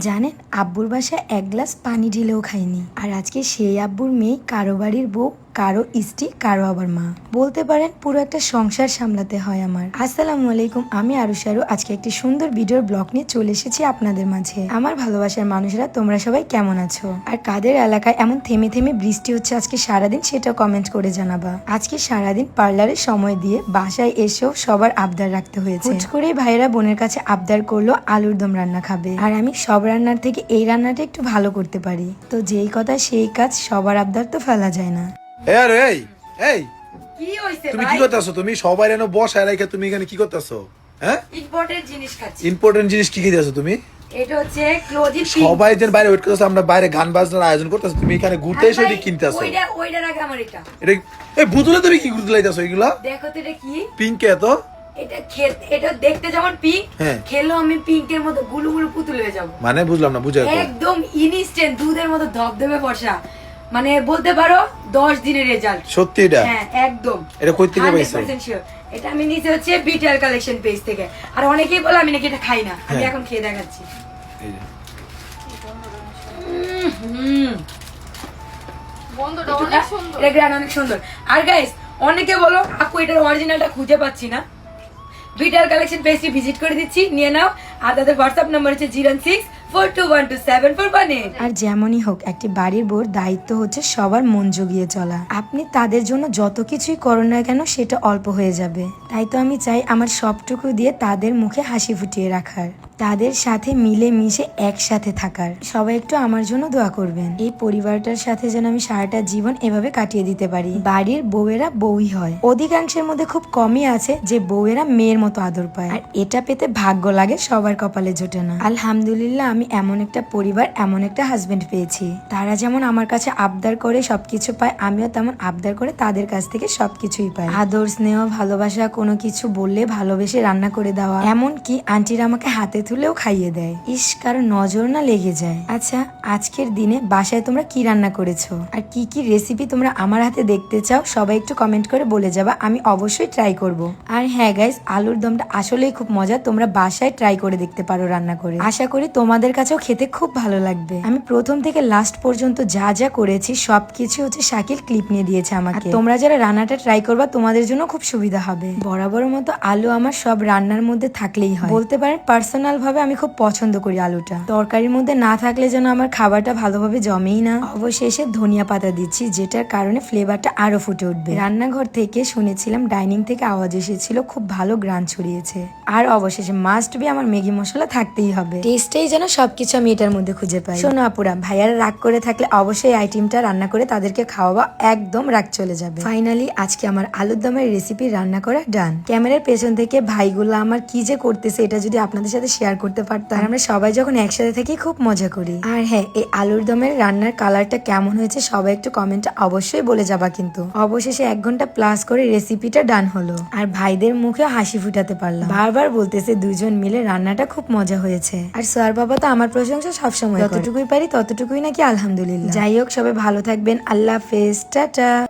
জানেন, আব্বুর বাসা এক গ্লাস পানি ঢেলেও খাইনি। আর আজকে সেই আব্বুর মেয়ে কারও বাড়ির বউ কারও স্ত্রী, কারও আবার মা। বলতে পারেন পুরো একটা সংসার সামলাতে হয় আমার। আসসালামু আলাইকুম, আমি আরুষারু আজকে একটি সুন্দর ভিডিওর ব্লগ নিয়ে চলে এসেছি আপনাদের মাঝে। আমার ভালোবাসার মানুষরা, তোমরা সবাই কেমন আছো? আর কাদের এলাকায় এমন থেমে থেমে বৃষ্টি হচ্ছে আজকে সারাদিন, সেটা কমেন্ট করে জানাবা। আজকে সারাদিন পার্লারে সময় দিয়ে বাসায় এসেও সবার আবদার রাখতে হয়েছে। করে ভাইয়েরা বোনের কাছে আবদার করল, আলুর দম রান্না খাবে। আর আমি সব রান্নার থেকে এই রান্নাটা একটু ভালো করতে পারি। তো যেই কথা সেই কাজ, সবার আবদার তো ফেলা যায় না। এ আরে এই এই। কি হইছে তুমি কি করতেছো? তুমি সবাই এনে তুমি এখানে কি করতেছো? হ্যাঁ? ইম্পর্টেন্ট জিনিস খাচ্ছি। ইম্পর্টেন্ট জিনিস কি তুমি? এটা হচ্ছে ক্লোজি সবাই যেন বাইরে ওয়েট করতেছো আমরা বাইরে গান বাজনার আয়োজন করতেছো তুমি এখানে ঘুরতে এসে এটি কিনতেছো। ওইটা ওইটার আগে আমার এটা। এটা এই বুতুলে তুমি কি ঘুরতে লাইতেছো এগুলা? দেখো তো এটা কি। পিঙ্ক এত? এটা খেতে এটা দেখতে যেমন পিঙ্ক হ্যাঁ। খেলেও আমি পিঙ্কের মতো গুলু গুলু পুতুল হয়ে যাব। মানে বুঝলাম না বুঝাই একদম ইনস্ট্যান্ট দুধের মতো ধবধবে বসা মানে বলতে পারো দশ দিনের রেজাল্ট সত্যি এটা? হ্যাঁ একদম। এটা কই থেকে পাইছো? এটা আমি নিচে হচ্ছে বিটার কালেকশন পেজ থেকে। আর অনেকেই বলে আমি নাকি এটা খাই না। আমি হ্যাঁ। এখন খেয়ে দেখাচ্ছি। এই যে। হুম। বন্ধুটা অনেক সুন্দর। এটা গ্রান অনেক সুন্দর। আর গাইস অনেকে বলো আপু এটার অরিজিনালটা খুঁজে পাচ্ছি না। বিটার কালেকশন পেজটি ভিজিট করে দিচ্ছি নিয়ে নাও। আর তাদের হোয়াটসঅ্যাপ নাম্বার হচ্ছে জিরো সিক্স আর যেমনই হোক, একটি বাড়ির বোর দায়িত্ব হচ্ছে সবার মন জুগিয়ে চলা। আপনি তাদের জন্য যত কিছুই করো না কেন, সেটা অল্প হয়ে যাবে। তাই তো আমি চাই আমার সবটুকু দিয়ে তাদের মুখে হাসি ফুটিয়ে রাখার। তাদের সাথে মিলে মিশে একসাথে থাকার। সবাই একটু আমার জন্য দোয়া করবেন। এই পরিবারটার সাথে যেন আমি সারাটা জীবন এভাবে কাটিয়ে দিতে পারি। বাড়ির বউয়েরা বউই হয়। অধিকাংশের মধ্যে খুব কমই আছে যে বউয়েরা মেয়ের মতো আদর পায়। আর এটা পেতে ভাগ্য লাগে সবার কপালে জোটে না। আলহামদুলিল্লাহ, আমি এমন একটা পরিবার, এমন একটা হাজবেন্ড পেয়েছি। তারা যেমন আমার কাছে আবদার করে সবকিছু পায়, আমিও তেমন আবদার করে তাদের কাছ থেকে সবকিছুই পাই। আদর, স্নেহ, ভালোবাসা, কোনো কিছু বললে ভালোবেসে রান্না করে দেওয়া। এমন কি আন্টিরা আমাকে হাতে তুলেও খাইয়ে দেয়। ইস, কারও নজর না লেগে যায়। আচ্ছা আজকের দিনে বাসায় তোমরা কি রান্না করেছ? আর কি কি রেসিপি তোমরা আমার হাতে দেখতে চাও, সবাই একটু কমেন্ট করে বলে যাবা, আমি অবশ্যই ট্রাই করব। আর হ্যাঁ গাইস আলুর দমটা আসলেই খুব মজা তোমরা বাসায় ট্রাই করে দেখতে পারো রান্না করে। আশা করি তোমাদের কাছেও খেতে খুব ভালো লাগবে। আমি প্রথম থেকে লাস্ট পর্যন্ত যা যা করেছি, সবকিছু হচ্ছে শাকিল ক্লিপ নিয়ে দিয়েছে আমাকে। তোমরা যারা রান্নাটা ট্রাই করবা, তোমাদের জন্য খুব সুবিধা হবে। বরাবর মতো আলু আমার সব রান্নার মধ্যে থাকলেই হয়। বলতে পারেন পার্সোনাল ভাবে আমি খুব পছন্দ করি আলুটা। তরকারির মধ্যে না থাকলে যেন আমার খাবারটা ভালোভাবে জমেই না। অবশেষে ধনিয়া পাতা দিচ্ছি, যেটার কারণে ফ্লেভারটা আরও ফুটে উঠবে। রান্নাঘর থেকে শুনেছিলাম ডাইনিং থেকে আওয়াজ এসেছিল, খুব ভালো গ্রান ছড়িয়েছে। আর অবশেষে মাস্ট বি আমার ম্যাগি মশলা থাকতেই হবে। টেস্টেই যেন সবকিছু আমি এটার মধ্যে খুঁজে পাই। শোনো আপুরা, ভাইয়ারা রাগ করে থাকলে অবশ্যই আইটেমটা রান্না করে তাদেরকে খাওয়াবা, একদম রাগ চলে যাবে। ফাইনালি আজকে আমার আলুর দমের রেসিপি রান্না করা ডান ক্যামেরার পেছন থেকে ভাইগুলো আমার কি যে করতেছে, এটা যদি আপনাদের সাথে শেয়ার করতে পারতাম। আমরা সবাই যখন একসাথে থাকি, খুব মজা করি। আর হ্যাঁ এই আলুর দমের রান্নার কালারটা কেমন হয়েছে, সবাই একটু কমেন্টে অবশ্যই বলে যাবা কিন্তু। অবশেষে এক ঘণ্টা প্লাস করে রেসিপিটা ডান হলো। আর ভাইদের মুখে হাসি ফুটাতে পারলাম। বারবার বলতেছে দুজন মিলে রান্নাটা খুব মজা হয়েছে। আর সোয়ার বাবা তো আমার প্রশংসা সবসময় যতটুকুই পারি ততটুকুই নাকি আলহামদুলিল্লাহ। যাই হোক, সবাই ভালো থাকবেন। আল্লাহ হাফেজ। টাটা।